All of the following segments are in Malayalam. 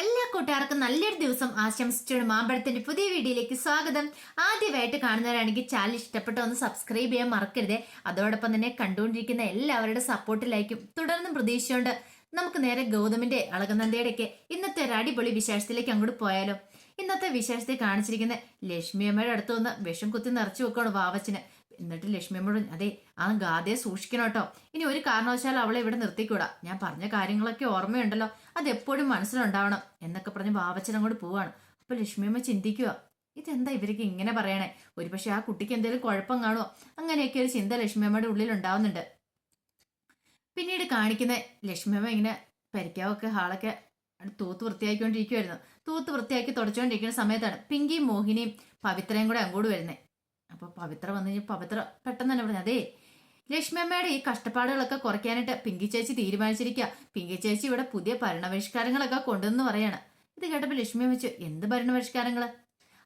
എല്ലാ കൂട്ടുകാർക്കും നല്ലൊരു ദിവസം ആശംസിച്ചുകൊണ്ട് മാമ്പഴത്തിന്റെ പുതിയ വീഡിയോയിലേക്ക് സ്വാഗതം. ആദ്യമായിട്ട് കാണുന്നവരാണെങ്കിൽ ചാനൽ ഇഷ്ടപ്പെട്ട ഒന്ന് സബ്സ്ക്രൈബ് ചെയ്യാൻ മറക്കരുത്. അതോടൊപ്പം തന്നെ കണ്ടുകൊണ്ടിരിക്കുന്ന എല്ലാവരുടെ സപ്പോർട്ടിലായിരിക്കും തുടർന്നും പ്രതീക്ഷിച്ചുകൊണ്ട് നമുക്ക് നേരെ ഗൗതമിന്റെ അളകനന്ദയുടെയൊക്കെ ഇന്നത്തെ ഒരു അടിപൊളി വിശേഷത്തിലേക്ക് അങ്ങോട്ട് പോയാലോ. ഇന്നത്തെ വിശേഷത്തെ കാണിച്ചിരിക്കുന്ന ലക്ഷ്മിയമ്മയുടെ അടുത്ത് വന്ന് വിഷം കുത്തി നിറച്ചു വെക്കണം വാവച്ചന്. എന്നിട്ട് ലക്ഷ്മിയമ്മയോട് അതെ ആ ഗാഥയെ സൂക്ഷിക്കണം കേട്ടോ. ഇനി ഒരു കാരണവശാലും അവളെ ഇവിടെ നിർത്തിക്കൂടാ. ഞാൻ പറഞ്ഞ കാര്യങ്ങളൊക്കെ ഓർമ്മയുണ്ടല്ലോ. അത് എപ്പോഴും മനസ്സിലുണ്ടാവണം എന്നൊക്കെ പറഞ്ഞ് വാവച്ചൻ അങ്ങോട്ട് പോവാണ്. അപ്പൊ ലക്ഷ്മിയമ്മ ചിന്തിക്കുക ഇതെന്താ ഇവർക്ക് ഇങ്ങനെ പറയണേ? ഒരുപക്ഷെ ആ കുട്ടിക്ക് എന്തെങ്കിലും കുഴപ്പം കാണുമോ അങ്ങനെയൊക്കെ ഒരു ചിന്ത ലക്ഷ്മിയമ്മയുടെ ഉള്ളിൽ ഉണ്ടാവുന്നുണ്ട്. പിന്നീട് കാണിക്കുന്ന ലക്ഷ്മിയമ്മ ഇങ്ങനെ പരിക്കാവൊക്കെ ഹാളൊക്കെ തൂത്ത് വൃത്തിയാക്കിക്കൊണ്ടിരിക്കുമായിരുന്നു തൂത്ത് വൃത്തിയാക്കി തുടച്ചുകൊണ്ടിരിക്കുന്ന സമയത്താണ് പിങ്കിയും മോഹിനിയും പവിത്രയും കൂടെ അങ്ങോട്ട് വരുന്നത് അപ്പൊ പവിത്ര വന്നു കഴിഞ്ഞാൽ പവിത്ര പെട്ടെന്ന് തന്നെ പറഞ്ഞു അതേ ലക്ഷ്മിയമ്മയുടെ ഈ കഷ്ടപ്പാടുകളൊക്കെ കുറയ്ക്കാനായിട്ട് പിങ്കി ചേച്ചി തീരുമാനിച്ചിരിക്കുക പിങ്കി ചേച്ചി ഇവിടെ പുതിയ ഭരണപരിഷ്കാരങ്ങളൊക്കെ കൊണ്ടുവന്ന് പറയാണ്. ഇത് കേട്ടപ്പോൾ ലക്ഷ്മി വെച്ചു എന്ത് ഭരണപരിഷ്കാരങ്ങൾ?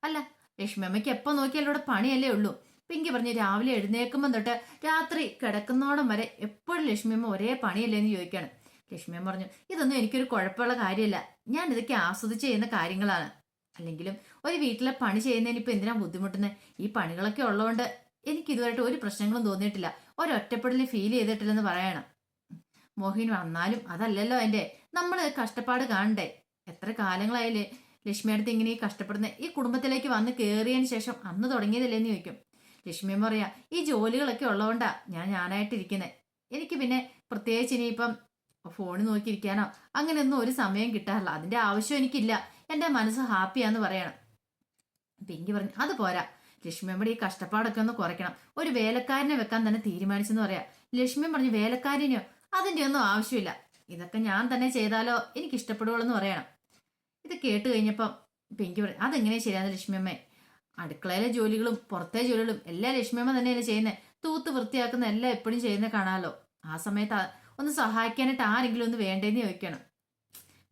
അല്ല ലക്ഷ്മിയമ്മയ്ക്ക് എപ്പോൾ നോക്കിയാലും ഇവിടെ പണിയല്ലേ ഉള്ളൂ. പിങ്കി പറഞ്ഞു രാവിലെ എഴുന്നേൽക്കുമ്പോൾ തൊട്ട് രാത്രി കിടക്കുന്നോടം വരെ എപ്പോഴും ലക്ഷ്മിയമ്മ ഒരേ പണിയല്ലേ എന്ന് ചോദിക്കാണ്. ലക്ഷ്മിയമ്മ പറഞ്ഞു ഇതൊന്നും എനിക്കൊരു കുഴപ്പമുള്ള കാര്യമല്ല. ഞാൻ ഇതൊക്കെ ആസ്വദിച്ച് ചെയ്യുന്ന കാര്യങ്ങളാണ്. അല്ലെങ്കിലും ഒരു വീട്ടിലെ പണി ചെയ്യുന്നതിന് ഇപ്പൊ എന്തിനാ ബുദ്ധിമുട്ടുന്നത് ഈ പണികളൊക്കെ ഉള്ളതുകൊണ്ട് എനിക്ക് ഇതുവരെയായിട്ട് ഒരു പ്രശ്നങ്ങളും തോന്നിയിട്ടില്ല. ഒരൊറ്റപ്പെടൽ ഫീൽ ചെയ്തിട്ടില്ലെന്ന് പറയണം. മോഹിനി വന്നാലും അതല്ലല്ലോ എന്റെ. നമ്മൾ കഷ്ടപ്പാട് കാണണ്ടേ? എത്ര കാലങ്ങളായില്ലേ ലക്ഷ്മി അടുത്ത് ഇങ്ങനെ ഈ കഷ്ടപ്പെടുന്ന? ഈ കുടുംബത്തിലേക്ക് വന്ന് കയറിയതിന് ശേഷം അന്ന് തുടങ്ങിയതല്ലേന്ന് ചോദിക്കും. ലക്ഷ്മി പറയാ ഈ ജോലികളൊക്കെ ഉള്ളതുകൊണ്ടാ ഞാൻ ഞാനായിട്ടിരിക്കുന്നത് എനിക്ക് പിന്നെ പ്രത്യേകിച്ച് ഇനിയിപ്പം ഫോണിൽ നോക്കിയിരിക്കാനോ അങ്ങനെയൊന്നും ഒരു സമയം കിട്ടാറില്ല. അതിന്റെ ആവശ്യം എനിക്കില്ല. എന്റെ മനസ്സ് ഹാപ്പിയാന്ന് പറയണം. പിങ്കി പറഞ്ഞു അത് പോരാ. ലക്ഷ്മി ലക്ഷ്മിയമ്മയുടെ ഈ കഷ്ടപ്പാടൊക്കെ ഒന്ന് കുറയ്ക്കണം. ഒരു വേലക്കാരനെ വെക്കാൻ തന്നെ തീരുമാനിച്ചെന്ന് പറയാ. ലക്ഷ്മി പറഞ്ഞു വേലക്കാരനെയോ? അതിന്റെ ഒന്നും ആവശ്യമില്ല. ഇതൊക്കെ ഞാൻ തന്നെ ചെയ്താലോ? എനിക്ക് ഇഷ്ടപ്പെടുവുള്ളൂ എന്ന് പറയണം. ഇത് കേട്ട് കഴിഞ്ഞപ്പം പിങ്കി പറഞ്ഞു അതെങ്ങനെ ശരിയാന്ന് ലക്ഷ്മിയമ്മേ അടുക്കളയിലെ ജോലികളും പുറത്തെ ജോലികളും എല്ലാം ലക്ഷ്മിയമ്മ തന്നെയല്ലേ ചെയ്യുന്നത് തൂത്ത് വൃത്തിയാക്കുന്ന എല്ലാം എപ്പോഴും ചെയ്യുന്ന കാണാമല്ലോ ആ സമയത്ത് ഒന്ന് സഹായിക്കാനായിട്ട് ആരെങ്കിലും ഒന്ന് വേണ്ടേന്ന് ചോദിക്കണം.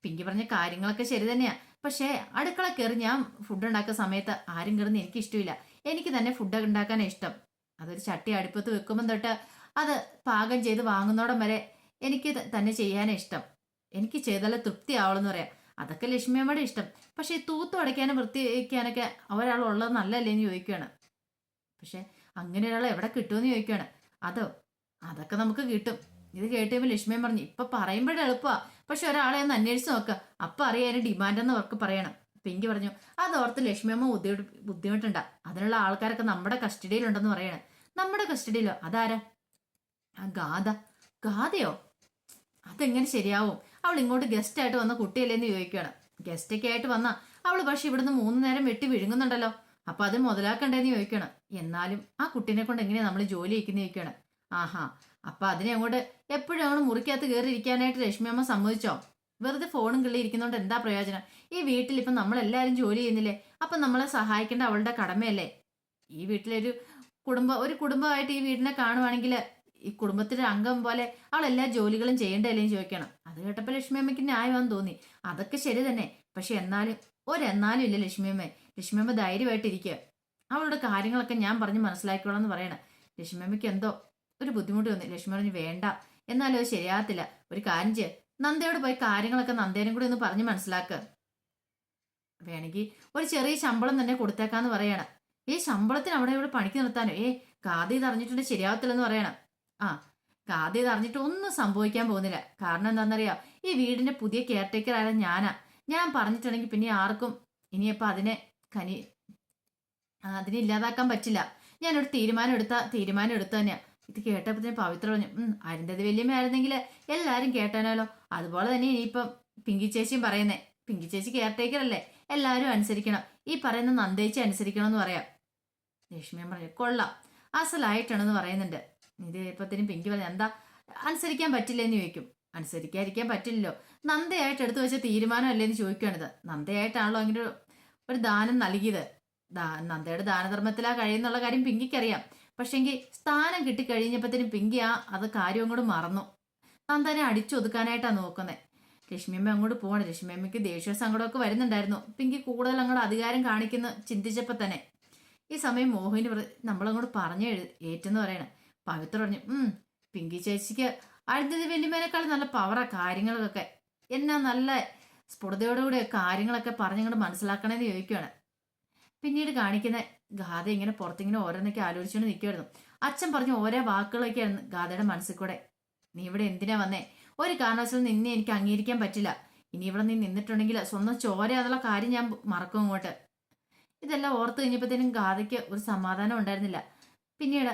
പിങ്കി പറഞ്ഞ കാര്യങ്ങളൊക്കെ ശരി തന്നെയാ. പക്ഷേ അടുക്കള കയറി ഞാൻ ഫുഡ് ഉണ്ടാക്കുന്ന സമയത്ത് ആരും കയറുന്ന എനിക്ക് ഇഷ്ടമില്ല എനിക്ക് തന്നെ ഫുഡ് ഉണ്ടാക്കാനാണ് ഇഷ്ടം. അതൊരു ചട്ടി അടുപ്പത്ത് വെക്കുമ്പോൾ തൊട്ട് അത് പാകം ചെയ്ത് വാങ്ങുന്നോടം വരെ എനിക്ക് തന്നെ ചെയ്യാനേ ഇഷ്ടം. എനിക്ക് ചെയ്താലേ തൃപ്തി ആവണമെന്ന് പറയാം. അതൊക്കെ ലക്ഷ്മിയമ്മയുടെ ഇഷ്ടം. പക്ഷേ തൂത്ത് അടയ്ക്കാനും വൃത്തിവയ്ക്കാനൊക്കെ ഒരാൾ ഉള്ളത് നല്ലല്ലേ എന്ന് ചോദിക്കുകയാണ് പക്ഷെ അങ്ങനെ ഒരാൾ എവിടെ കിട്ടുമെന്ന് ചോദിക്കുകയാണ് അതോ അതൊക്കെ നമുക്ക് കിട്ടും. ഇത് കേട്ട് കഴിയുമ്പോൾ പറഞ്ഞു ഇപ്പം പറയുമ്പോഴേ എളുപ്പമാ പക്ഷെ ഒരാളെ ഒന്ന് അന്വേഷിച്ച് നോക്കുക അപ്പൊ അറിയാനും ഡിമാൻഡ് എന്ന് അവർക്ക് പറയണം. പിങ്കി പറഞ്ഞു അതോർത്ത് ലക്ഷ്മിയമ്മ ബുദ്ധിമുട്ട് ബുദ്ധിമുട്ടുണ്ട. അതിനുള്ള ആൾക്കാരൊക്കെ നമ്മുടെ കസ്റ്റഡിയിലുണ്ടെന്ന് പറയണം. നമ്മുടെ കസ്റ്റഡിയിലോ അതാരാ? ആ ഗാഥ. ഗാഥയോ? അതെങ്ങനെ ശരിയാവും? അവൾ ഇങ്ങോട്ട് ഗസ്റ്റ് ആയിട്ട് വന്ന കുട്ടിയല്ലേന്ന് ചോദിക്കുകയാണ്. ഗസ്റ്റ് ഒക്കെ ആയിട്ട് വന്ന അവൾ പക്ഷെ ഇവിടുന്ന് മൂന്ന് നേരം വെട്ടി വിഴുങ്ങുന്നുണ്ടല്ലോ. അപ്പൊ അത് മുതലാക്കണ്ടേന്ന് ചോദിക്കണം എന്നാലും ആ കുട്ടീനെ കൊണ്ട് എങ്ങനെയാ നമ്മൾ ജോലി ചെയ്യിക്കുന്ന ചോദിക്കണം ആഹാ അപ്പൊ അതിനെ അങ്ങോട്ട് എപ്പോഴും അങ്ങോട്ട് മുറിക്കകത്ത് കയറി ഇരിക്കാനായിട്ട് രശ്മിയമ്മ സമ്മതിച്ചോ? വെറുതെ ഫോണും കിള്ളി ഇരിക്കുന്നോണ്ട് എന്താ പ്രയോജനം? ഈ വീട്ടിൽ ഇപ്പൊ നമ്മളെല്ലാരും ജോലി ചെയ്യുന്നില്ലേ? അപ്പൊ നമ്മളെ സഹായിക്കേണ്ട അവളുടെ കടമയല്ലേ? ഈ വീട്ടിലൊരു കുടുംബ ഒരു കുടുംബമായിട്ട് ഈ വീടിനെ കാണുവാണെങ്കിൽ ഈ കുടുംബത്തിലെ അംഗം പോലെ അവൾ എല്ലാ ജോലികളും ചെയ്യണ്ടല്ലേ ചോദിക്കണം. അത് കേട്ടപ്പോൾ ലക്ഷ്മിയമ്മയ്ക്ക് ന്യായമാണെന്ന് തോന്നി. അതൊക്കെ ശരി തന്നെ. പക്ഷെ എന്നാലും ഒരെന്നാലും ഇല്ല ലക്ഷ്മി അമ്മ ലക്ഷ്മിയമ്മ ധൈര്യമായിട്ട് ധൈര്യമായിട്ടിരിക്കുക അവളുടെ കാര്യങ്ങളൊക്കെ ഞാൻ പറഞ്ഞ് മനസ്സിലാക്കിക്കോളാം എന്ന് പറയണം. ലക്ഷ്മിയമ്മയ്ക്ക് എന്തോ ഒരു ബുദ്ധിമുട്ട് തോന്നി ലക്ഷ്മി പറഞ്ഞു വേണ്ട. എന്നാലും അത് ശരിയാകത്തില്ല. ഒരു കാര്യം ചെയ്യ. നന്ദയോട് പോയി കാര്യങ്ങളൊക്കെ നന്ദേനും കൂടി ഒന്ന് പറഞ്ഞ് മനസ്സിലാക്കുക വേണമെങ്കിൽ ഒരു ചെറിയ ശമ്പളം തന്നെ കൊടുത്തേക്കാന്ന് പറയണം. ഈ ശമ്പളത്തിന് അവിടെ ഇവിടെ പണിക്ക് നിർത്താനോ? ഏ കാതി ഇത് അറിഞ്ഞിട്ടുണ്ട് ശരിയാവത്തില്ലെന്ന് പറയണം. ആ കാതി തറഞ്ഞിട്ട് ഒന്നും സംഭവിക്കാൻ പോകുന്നില്ല. കാരണം എന്താണെന്നറിയാം? ഈ വീടിന്റെ പുതിയ കെയർ ടേക്കർ ആയ ഞാനാ. ഞാൻ പറഞ്ഞിട്ടുണ്ടെങ്കിൽ പിന്നെ ആർക്കും ഇനിയപ്പോ അതിനെ കനി അതിനെ ഇല്ലാതാക്കാൻ പറ്റില്ല. ഞാനൊരു തീരുമാനം എടുത്ത തീരുമാനം എടുത്തു തന്നെയാ ഇത് കേട്ടപ്പോ തന്നെ പവിത്ര പറഞ്ഞു അരുന്ധതി വല്യമ്മയായിരുന്നെങ്കിൽ എല്ലാരും കേട്ടാനല്ലോ അതുപോലെ തന്നെ ഇനിയിപ്പം പിങ്കി ചേച്ചിയും പറയുന്നേ പിങ്കി ചേച്ചി കെയർടേക്കർ അല്ലേ എല്ലാവരും അനുസരിക്കണം. ഈ പറയുന്ന നന്ദേച്ചി അനുസരിക്കണം എന്ന് പറയാം ലക്ഷ്മിയൻ പറഞ്ഞു കൊള്ളാം അസലായിട്ടാണെന്ന് പറയുന്നുണ്ട്. ഇത് ഇപ്പത്തിനും പിങ്കി പറഞ്ഞു എന്താ അനുസരിക്കാൻ പറ്റില്ലെന്ന് ചോദിക്കും. അനുസരിക്കാതിരിക്കാൻ പറ്റില്ലല്ലോ. നന്ദയായിട്ട് എടുത്തു വെച്ച തീരുമാനമല്ലേ എന്ന് ചോദിക്കുകയാണിത്. നന്ദയായിട്ടാണല്ലോ അങ്ങനെ ഒരു ദാനം നൽകിയത്. ദാ- നന്ദയുടെ ദാനധർമ്മത്തിലാ കഴിയുന്നുള്ള കാര്യം പിങ്കിക്കറിയാം. പക്ഷെങ്കിൽ സ്ഥാനം കിട്ടിക്കഴിഞ്ഞപ്പത്തിനും പിങ്കി ആ അത് കാര്യം അങ്ങോട്ട് മറന്നു. നന്ദനെ അടിച്ചൊതുക്കാനായിട്ടാണ് നോക്കുന്നത് ലക്ഷ്മിയമ്മ അങ്ങോട്ട് പോകണം ലക്ഷ്മിയമ്മയ്ക്ക് ദേഷ്യ സങ്കടമൊക്കെ വരുന്നുണ്ടായിരുന്നു. പിങ്കി കൂടുതൽ അങ്ങോട്ട് അധികാരം കാണിക്കുന്ന ചിന്തിച്ചപ്പോൾ തന്നെ. ഈ സമയം മോഹിനി നമ്മളങ്ങോട്ട് പറഞ്ഞു ഏറ്റെന്ന് പറയണം. പവിത്ര പറഞ്ഞു ഉം പിങ്കി ചേച്ചിക്ക് അടുത്തത് വല്യമ്മേനേക്കാൾ നല്ല പവറാ കാര്യങ്ങൾക്കൊക്കെ. എന്നാ നല്ല സ്ഫുടതയോടുകൂടി കാര്യങ്ങളൊക്കെ പറഞ്ഞങ്ങോട്ട് മനസ്സിലാക്കണമെന്ന് ചോദിക്കുകയാണ് പിന്നീട് കാണിക്കുന്ന ഗാഥ ഇങ്ങനെ പുറത്തിങ്ങനെ ഓരോന്നൊക്കെ ആലോചിച്ചുകൊണ്ട് നിൽക്കുമായിരുന്നു അച്ഛൻ പറഞ്ഞു ഓരോ വാക്കുകളൊക്കെയായിരുന്നു ഗാഥയുടെ മനസ്സിൽ കൂടെ. നീ ഇവിടെ എന്തിനാ വന്നേ? ഒരു കാരണവശാലും നിന്നെ എനിക്ക് അംഗീകരിക്കാൻ പറ്റില്ല. ഇനി ഇവിടെ നീ നിന്നിട്ടുണ്ടെങ്കിൽ സ്വന്തം ചോര എന്നുള്ള കാര്യം ഞാൻ മറക്കും ഇങ്ങോട്ട് ഇതെല്ലാം ഓർത്ത് കഴിഞ്ഞപ്പോഴത്തേനും ഗാഥയ്ക്ക് ഒരു സമാധാനം ഉണ്ടായിരുന്നില്ല. പിന്നീട്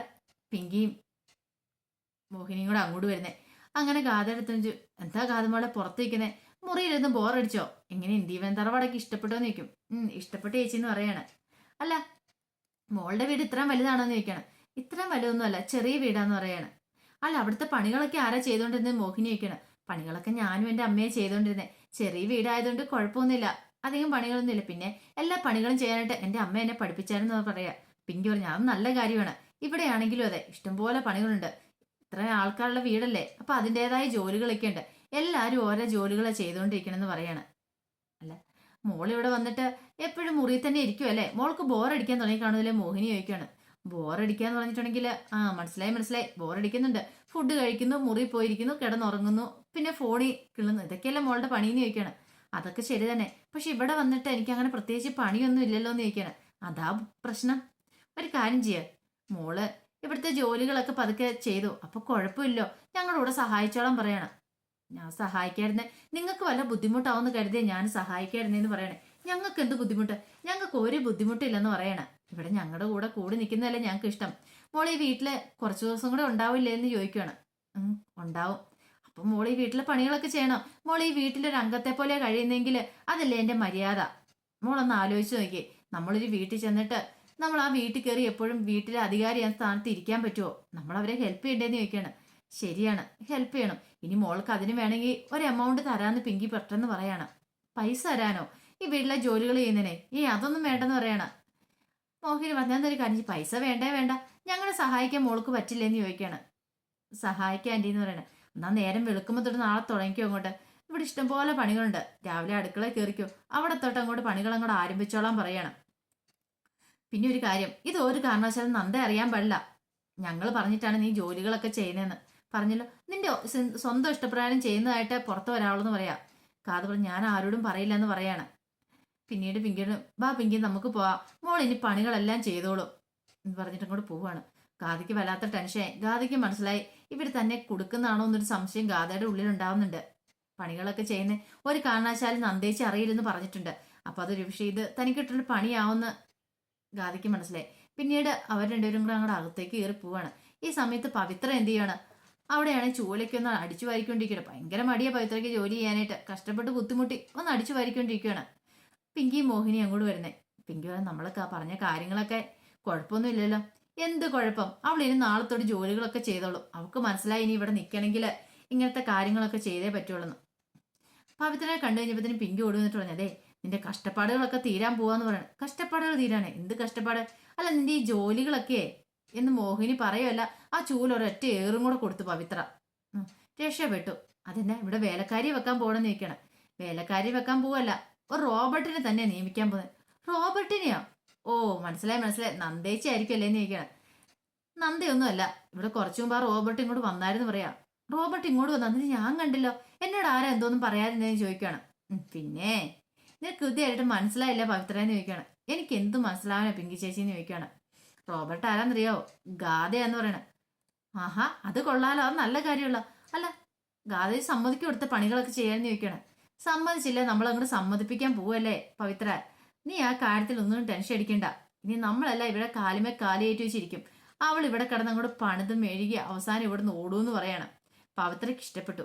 പിങ്കിയും മോഹിനിയും കൂടെ അങ്ങോട്ട് വരുന്നേ. അങ്ങനെ ഗാഥ എടുത്തു എന്താ ഗാഥമോളെ പുറത്ത് നിൽക്കുന്നേ? മുറിയിലിരുന്ന് ബോറടിച്ചോ എങ്ങനെ ഇന്ത്യവൻ തറവാടൊക്കെ ഇഷ്ടപ്പെട്ടോ ചോദിക്കും. ഇഷ്ടപ്പെട്ട ചേച്ചി എന്ന് പറയാണ്. അല്ല മോളുടെ വീട് ഇത്രയും വലുതാണോന്ന് ചോദിക്കണം. ഇത്രയും വലുതൊന്നും അല്ല ചെറിയ വീടാന്ന് പറയാണ്. അല്ല അവിടുത്തെ പണികളൊക്കെ ആരാ ചെയ്തോണ്ടിരുന്നത് മോഹിനി ചോദിക്കണം. പണികളൊക്കെ ഞാനും എന്റെ അമ്മയെ ചെയ്തോണ്ടിരുന്നത് ചെറിയ വീടായതുകൊണ്ട് കുഴപ്പമൊന്നുമില്ല. അധികം പണികളൊന്നുമില്ല. പിന്നെ എല്ലാ പണികളും ചെയ്യാനായിട്ട് എന്റെ അമ്മ എന്നെ പഠിപ്പിച്ചായിരുന്നു പറയാ. പിങ്കി പറഞ്ഞു അത് നല്ല കാര്യമാണ്. ഇവിടെയാണെങ്കിലും അതെ ഇഷ്ടംപോലെ പണികളുണ്ട്. ഇത്ര ആൾക്കാരുള്ള വീടല്ലേ? അപ്പൊ അതിന്റെതായ ജോലികളൊക്കെ ഉണ്ട്. എല്ലാവരും ഓരോ ജോലികളെ ചെയ്തുകൊണ്ടിരിക്കണമെന്ന് പറയാണ്. മോൾ വന്നിട്ട് എപ്പോഴും മുറിയിൽ തന്നെ ഇരിക്കും ഇരിക്കുമല്ലേ മോൾക്ക് ബോറടിക്കാൻ തുടങ്ങി മോഹിനി ചോദിക്കുകയാണ്. ബോറടിക്കാന്ന് പറഞ്ഞിട്ടുണ്ടെങ്കിൽ ആ മനസ്സിലായി മനസ്സിലായി. ബോറടിക്കുന്നുണ്ട്. ഫുഡ് കഴിക്കുന്നു മുറി പോയിരിക്കുന്നു കിടന്നുറങ്ങുന്നു. പിന്നെ ഫോണിൽ കിളുന്നു. ഇതൊക്കെയല്ലേ മോളുടെ പണിയെന്ന് ചോദിക്കുകയാണ്. അതൊക്കെ ശരി തന്നെ. പക്ഷെ ഇവിടെ വന്നിട്ട് എനിക്ക് അങ്ങനെ പ്രത്യേകിച്ച് പണിയൊന്നും ഇല്ലല്ലോ എന്ന് ചോദിക്കുകയാണ്. അതാ പ്രശ്നം. ഒരു കാര്യം ചെയ്യ. മോൾ ഇവിടുത്തെ ജോലികളൊക്കെ പതുക്കെ ചെയ്തു. അപ്പൊ കുഴപ്പമില്ലോ. ഞങ്ങളിവിടെ സഹായിച്ചോളാൻ പറയണ. ഞാൻ സഹായിക്കായിരുന്നേ. നിങ്ങൾക്ക് വല്ല ബുദ്ധിമുട്ടാവുമെന്ന് കരുതിയ ഞാൻ സഹായിക്കായിരുന്നേന്ന് പറയണേ. ഞങ്ങൾക്ക് എന്ത് ബുദ്ധിമുട്ട്? ഞങ്ങൾക്ക് ഒരു ബുദ്ധിമുട്ടില്ലെന്ന് പറയണേ. ഇവിടെ ഞങ്ങളുടെ കൂടെ കൂടി നിൽക്കുന്നതല്ലേ ഞങ്ങൾക്ക് ഇഷ്ടം. മോൾ ഈ വീട്ടിൽ കുറച്ച് ദിവസം കൂടെ ഉണ്ടാവില്ലേ എന്ന് ചോദിക്കുകയാണ് ഉണ്ടാവും. അപ്പൊ മോൾ ഈ വീട്ടിലെ പണികളൊക്കെ ചെയ്യണം? മോൾ ഈ വീട്ടിലൊരു അംഗത്തെ പോലെ കഴിയുന്നെങ്കിൽ അതല്ലേ എന്റെ മര്യാദ? മോളൊന്ന് ആലോചിച്ച് നോക്കി നമ്മളൊരു വീട്ടിൽ ചെന്നിട്ട് നമ്മൾ ആ വീട്ടിൽ കയറി എപ്പോഴും വീട്ടിലെ അധികാരി ആ സ്ഥാനത്ത് ഇരിക്കാൻ പറ്റുമോ നമ്മൾ അവരെ ഹെൽപ്പ് ചെയ്യേണ്ടതെന്ന് ചോദിക്കുകയാണ് ശരിയാണ്. ഹെൽപ്പ് ചെയ്യണം. ഇനി മോൾക്ക് അതിന് വേണമെങ്കിൽ ഒരു എമൗണ്ട് തരാന്ന് പിങ്കി പെട്ടെന്ന് പറയാണ്. പൈസ തരാനോ? ഈ വീട്ടിലെ ജോലികൾ ചെയ്യുന്നതിനെ? ഈ അതൊന്നും വേണ്ടെന്ന് പറയണ. മോഹിനി പറഞ്ഞാൽ ഒരു കാര്യം? പൈസ വേണ്ടേ വേണ്ട. ഞങ്ങളെ സഹായിക്കാൻ മോൾക്ക് പറ്റില്ലെന്ന് ചോദിക്കുകയാണ് സഹായിക്കാൻ ആന്റി എന്ന് പറയണേ. എന്നാ നേരം വെളുക്കുമ്പോൾ തൊട്ട് നാളെ തുടങ്ങിക്കോ അങ്ങോട്ട്. ഇവിടെ ഇഷ്ടംപോലെ പണികളുണ്ട്. രാവിലെ അടുക്കള കയറിക്കോ അവിടെ തൊട്ട് അങ്ങോട്ട് പണികൾ അങ്ങോട്ട് ആരംഭിച്ചോളാൻ പറയണം. പിന്നെ ഒരു കാര്യം. ഇത് ഒരു കാരണവശാലും നന്ദ അറിയാൻ പാടില്ല. ഞങ്ങൾ പറഞ്ഞിട്ടാണ് നീ ജോലികളൊക്കെ ചെയ്യുന്നതെന്ന്. പറഞ്ഞല്ലോ നിന്റെ സ്വന്തം ഇഷ്ടപ്രകാരം ചെയ്യുന്നതായിട്ട് പുറത്ത് വരാവുള്ളൂ പറയാ. കാത് പറഞ്ഞു ഞാൻ ആരോടും പറയില്ല എന്ന് പറയാണ്. പിന്നീട് പിങ്കിയോട് ബാ പിങ്കി നമുക്ക് പോവാം. മോൾ ഇനി പണികളെല്ലാം ചെയ്തോളൂ. എന്ന് പറഞ്ഞിട്ട് അങ്ങോട്ട് പോവാണ്. ഗാദിക്ക് വല്ലാത്ത ടെൻഷൻ ഗാദിക്ക് മനസ്സിലായി ഇവർ തന്നെ കൊടുക്കുന്നതാണോ എന്നൊരു സംശയം ഗാദയുടെ ഉള്ളിൽ ഉണ്ടാവുന്നുണ്ട് പണികളൊക്കെ ചെയ്യുന്ന ഒരു കാരണവശാലും നന്ദേച്ചി അറിയില്ലെന്ന് പറഞ്ഞിട്ടുണ്ട്. അപ്പൊ അതൊരു പക്ഷേ ഇത് തനിക്കിട്ടൊരു പണിയാവുന്ന ഗാദിക്ക് മനസ്സിലായി. പിന്നീട് അവർ രണ്ടുപേരും കൂടെ അങ്ങോട്ട് അകത്തേക്ക് കയറി പോവാണ്. ഈ സമയത്ത് പവിത്ര എന്ത് ചെയ്യാണ്? അവിടെയാണ് ചൂലയ്ക്ക് ഒന്ന് അടിച്ചു വാരിക്കൊണ്ടിരിക്കണം. ഭയങ്കര മടിയാ പവിത്രയ്ക്ക് ജോലി ചെയ്യാനായിട്ട്. കഷ്ടപ്പെട്ട് ബുദ്ധിമുട്ടി ഒന്ന് അടിച്ചു വാരിക്കൊണ്ടിരിക്കുകയാണ്. പിങ്കി മോഹിനി അങ്ങോട്ട് വരുന്നേ. പിങ്കി പറയാൻ നമ്മളൊക്കെ പറഞ്ഞ കാര്യങ്ങളൊക്കെ കുഴപ്പമൊന്നും ഇല്ലല്ലോ. എന്ത് കുഴപ്പം? അവൾ ഇനി നാളത്തോട് ജോലികളൊക്കെ ചെയ്തോളും. അവൾക്ക് മനസ്സിലായി ഇനി ഇവിടെ നിൽക്കണമെങ്കിൽ ഇങ്ങനത്തെ കാര്യങ്ങളൊക്കെ ചെയ്തേ പറ്റുള്ളൂ പവിത്രനെ കണ്ടു കഴിഞ്ഞപ്പോഴത്തേനും പിങ്കി ഓടി വന്നിട്ട് അതെ നിന്റെ കഷ്ടപ്പാടുകളൊക്കെ തീരാൻ പോവാന്ന് പറയണം. കഷ്ടപ്പാടുകൾ തീരാണ് എന്ത് കഷ്ടപ്പാട്? അല്ല നിന്റെ ഈ ജോലികളൊക്കെ എന്ന് മോഹിനി പറയല്ല ആ ചൂൽ ഒരൊറ്റ ഏറും കൂടെ കൊടുത്തു പവിത്ര. രക്ഷപ്പെട്ടു. അതെന്നെ ഇവിടെ വേലക്കാരി വെക്കാൻ പോകണമെന്ന് ചോദിക്കണം. വേലക്കാരി വെക്കാൻ പോവല്ല ഒരു റോബർട്ടിനെ തന്നെ നിയമിക്കാൻ പോകുന്നത് റോബർട്ടിനെയോ? ഓ മനസ്സിലായി മനസ്സിലായി. നന്ദേച്ചി ആയിരിക്കും അല്ലേ എന്ന് ചോദിക്കണം. നന്ദയൊന്നുമല്ല ഇവിടെ കുറച്ചു മുമ്പ് ആ റോബർട്ട് ഇങ്ങോട്ട് വന്നായിരുന്നു പറയാ. റോബർട്ട് ഇങ്ങോട്ട് വന്നു ഞാൻ കണ്ടില്ലോ എന്നോട് ആരാ എന്തോന്നും പറയാതിരുന്നതെന്ന് ചോദിക്കുകയാണ് ഉം, പിന്നെ? നിനക്ക് കൃതിയായിട്ട് മനസ്സിലായില്ല പവിത്ര എന്ന് ചോദിക്കുകയാണ് എനിക്ക് എന്ത് മനസ്സിലാവാനാ പിങ്കി ചേച്ചി എന്ന് ചോദിക്കുകയാണ് റോബർട്ട് ആരാന്നറിയോ? എന്ന് പറയണേ. ആഹാ അത് കൊള്ളാലോ അത് നല്ല കാര്യമുള്ള അല്ല ഗാഥയെ സമ്മതിക്ക് കൊടുത്ത പണികളൊക്കെ ചെയ്യാൻ ചോദിക്കണേ. സമ്മതിച്ചില്ല നമ്മൾ അങ്ങോട്ട് സമ്മതിപ്പിക്കാൻ പോവല്ലേ പവിത്ര. നീ ആ കാര്യത്തിൽ ഒന്നും ടെൻഷൻ അടിക്കണ്ട. ഇനി നമ്മളല്ല ഇവിടെ കാലുമേ കാലേറ്റ് വെച്ചിരിക്കും. അവൾ ഇവിടെ കിടന്ന് അങ്ങോട്ട് പണിത് മെഴുകി അവസാനം ഇവിടുന്ന് ഓടൂന്ന് പറയണം. പവിത്രയ്ക്ക് ഇഷ്ടപ്പെട്ടു.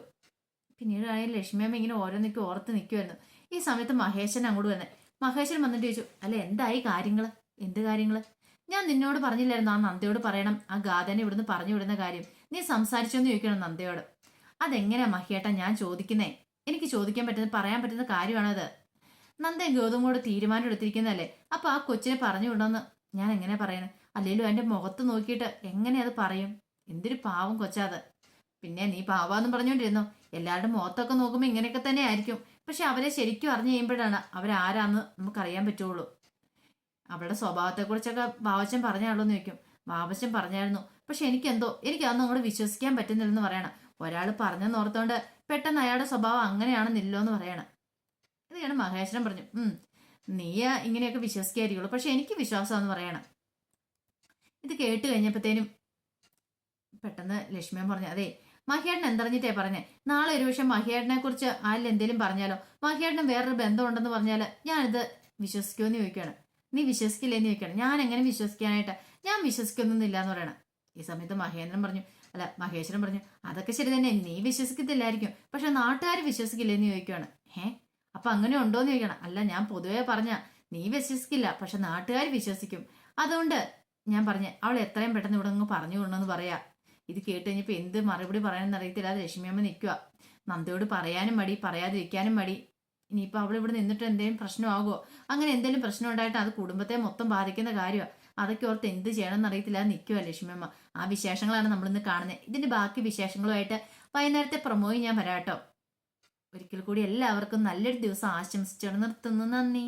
പിന്നീട് ആണെങ്കിൽ ലക്ഷ്മിയമ്മ ഇങ്ങനെ ഓരോന്നൊക്കെ ഓർത്ത് നിൽക്കുമായിരുന്നു ഈ സമയത്ത് മഹേശൻ അങ്ങോട്ട് വന്നെ മഹേശൻ വന്നിട്ട് ചോദിച്ചു അല്ല എന്തായി കാര്യങ്ങൾ? എന്ത് കാര്യങ്ങൾ? ഞാൻ നിന്നോട് പറഞ്ഞില്ലായിരുന്നു ആ നന്ദയോട് പറയണം. ആ ഗാഥനെ ഇവിടുന്ന് പറഞ്ഞു വിടുന്ന കാര്യം. നീ സംസാരിച്ചോന്ന് ചോദിക്കണം നന്ദയോട്. അതെങ്ങനെയാ മഹിയേട്ട ഞാൻ ചോദിക്കുന്നേ? എനിക്ക് ചോദിക്കാൻ പറ്റുന്ന പറയാൻ പറ്റുന്ന കാര്യമാണത്. നന്ദയും ഗൗതം കൂടെ തീരുമാനം എടുത്തിരിക്കുന്നതല്ലേ? അപ്പൊ ആ കൊച്ചിനെ പറഞ്ഞു വിടണമെന്ന് ഞാൻ എങ്ങനെ പറയണേ? അല്ലെങ്കിലും എന്റെ മുഖത്ത് നോക്കിയിട്ട് എങ്ങനെ അത് പറയും? എന്തൊരു പാവം കൊച്ചാത് പിന്നെ നീ പാവാന്ന് പറഞ്ഞോണ്ടിരുന്നോ? എല്ലാവരുടെ മുഖത്തൊക്കെ നോക്കുമ്പോൾ ഇങ്ങനെയൊക്കെ തന്നെ ആയിരിക്കും പക്ഷെ അവരെ ശരിക്കും അറിഞ്ഞു കഴിയുമ്പോഴാണ് അവരാരാന്ന് നമുക്കറിയാൻ പറ്റുള്ളൂ. അവളുടെ സ്വഭാവത്തെക്കുറിച്ചൊക്കെ ബാബച്ചൻ പറഞ്ഞാണല്ലോ എന്ന് ചോദിക്കും. ബാബച്ചൻ പറഞ്ഞായിരുന്നു പക്ഷെ എനിക്കെന്തോ എനിക്ക് അതൊന്നും അങ്ങോട്ട് വിശ്വസിക്കാൻ പറ്റുന്നില്ലെന്ന് പറയണം. ഒരാൾ പറഞ്ഞെന്ന് ഓർത്തോണ്ട് പെട്ടെന്ന് അയാളുടെ സ്വഭാവം അങ്ങനെയാണെന്നില്ലോ എന്ന് പറയണം. ഇതാണ് മഹേശ്വരൻ പറഞ്ഞു. ഉം നീ ഇങ്ങനെയൊക്കെ വിശ്വസിക്കായിരിക്കുള്ളൂ. പക്ഷെ എനിക്ക് വിശ്വാസമെന്ന് പറയണം. ഇത് കേട്ട് കഴിഞ്ഞപ്പോഴത്തേനും പെട്ടെന്ന് ലക്ഷ്മിയൻ പറഞ്ഞു അതെ മഹിയേട്ടൻ എന്തറിഞ്ഞിട്ടേ പറഞ്ഞേ? നാളെ ഒരു പക്ഷെ മഹിയേട്ടനെ കുറിച്ച് ആരിൽ എന്തെങ്കിലും പറഞ്ഞാലോ? മഹിയേട്ടനും വേറൊരു ബന്ധമുണ്ടെന്ന് പറഞ്ഞാൽ ഞാനിത് വിശ്വസിക്കുമെന്ന് ചോദിക്കുകയാണ്. നീ വിശ്വസിക്കില്ലേന്ന് ചോദിക്കണം ഞാൻ എങ്ങനെ വിശ്വസിക്കാനായിട്ട്? ഞാൻ വിശ്വസിക്കുന്നില്ല എന്ന് പറയണം. ഈ സമയത്ത് മഹേന്ദ്രൻ പറഞ്ഞു അല്ല മഹേശ്വരൻ പറഞ്ഞു അതൊക്കെ ശരി തന്നെ നീ വിശ്വസിക്കത്തില്ലായിരിക്കും. പക്ഷെ നാട്ടുകാർ വിശ്വസിക്കില്ലെന്ന് ചോദിക്കുകയാണ്. ഏ അപ്പൊ അങ്ങനെ ഉണ്ടോന്ന് ചോദിക്കണം അല്ല ഞാൻ പൊതുവേ പറഞ്ഞ നീ വിശ്വസിക്കില്ല പക്ഷെ നാട്ടുകാർ വിശ്വസിക്കും. അതുകൊണ്ട് ഞാൻ പറഞ്ഞു അവൾ എത്രയും പെട്ടെന്ന് ഇവിടെ അങ്ങ് പറഞ്ഞു കൊണ്ടെന്ന് പറയാ. ഇത് കേട്ട് കഴിഞ്ഞപ്പോൾ എന്ത് മറുപടി പറയാനെന്ന് അറിയത്തില്ല അത് ലക്ഷ്മിയമ്മ നിൽക്കുക നന്ദിയോട് പറയാനും മടി പറയാതിരിക്കാനും മടി. ഇനിയിപ്പോൾ അവൾ ഇവിടെ നിന്നിട്ട് എന്തെങ്കിലും പ്രശ്നമാകുമോ അങ്ങനെ എന്തെങ്കിലും പ്രശ്നം ഉണ്ടായിട്ട് അത് കുടുംബത്തെ മൊത്തം ബാധിക്കുന്ന കാര്യമാണ് അതൊക്കെ ഓർത്ത് എന്ത് ചെയ്യണമെന്ന് അറിയത്തില്ല നിൽക്കുക ലക്ഷ്മിയമ്മ. ആ വിശേഷങ്ങളാണ് നമ്മളിന്ന് കാണുന്നത് ഇതിന്റെ ബാക്കി വിശേഷങ്ങളുമായിട്ട് വൈകുന്നേരത്തെ പ്രൊമോയും ഞാൻ വരാട്ടോ. ഒരിക്കൽ കൂടി എല്ലാവർക്കും നല്ലൊരു ദിവസം ആശംസിച്ചു നിർത്തുന്നു. നന്ദി.